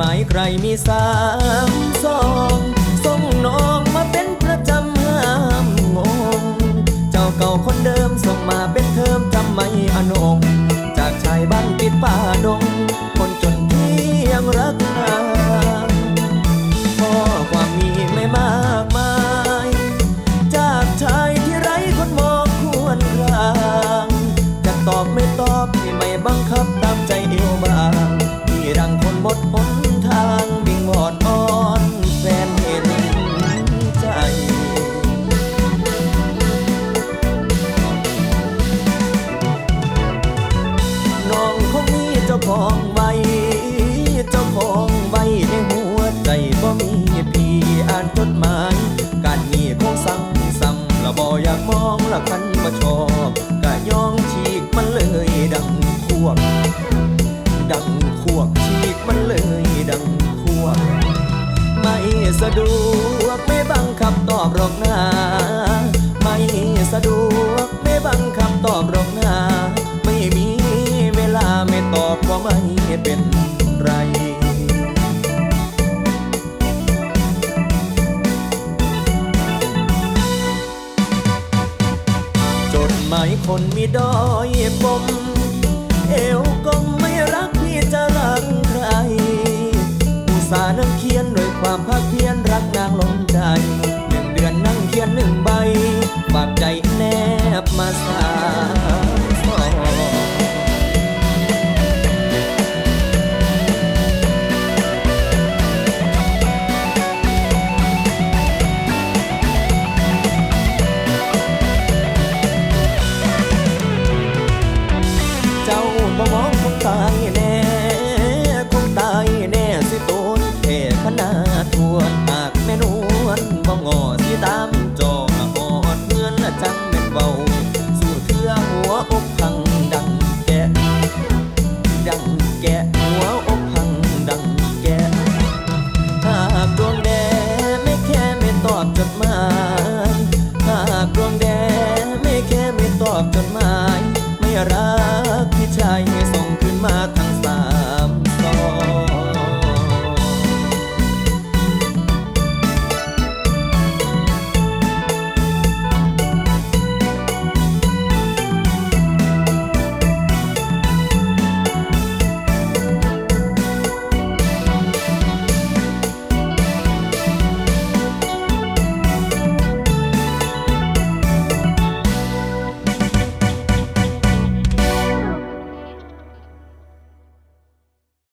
หมายใครมีสามสองส่งน้องมาเป็นประจำห้ามงง เจ้าเก่าคนเดิมส่งมาเป็นเทอมจำไม่อนงจากชายบ้านติดป่าดงาของไว้เจ้าของไว้ในหัวใจบ่มีพี่อ่านจดหมาย การมีคงสั่งซ้ำละบ่อยากมองละคันมาชอบกะยองฉีกมันเลยดังควก ดังควกฉีกมันเลยดังควก ไม่สะดวกไม่บังคับตอบหรอกนะไม่สะดวก เป็นไรจดหมายคนมีดอยปม เอวก็ไม่รักพี่จะรักใครอุตส่าห์นั่งเขียนด้วยความภาคเพียรรักนางลงใจหนึ่งเดือนนั่งเขียนหนึ่งใบฝากใจแนบมาสา bóng ngồi.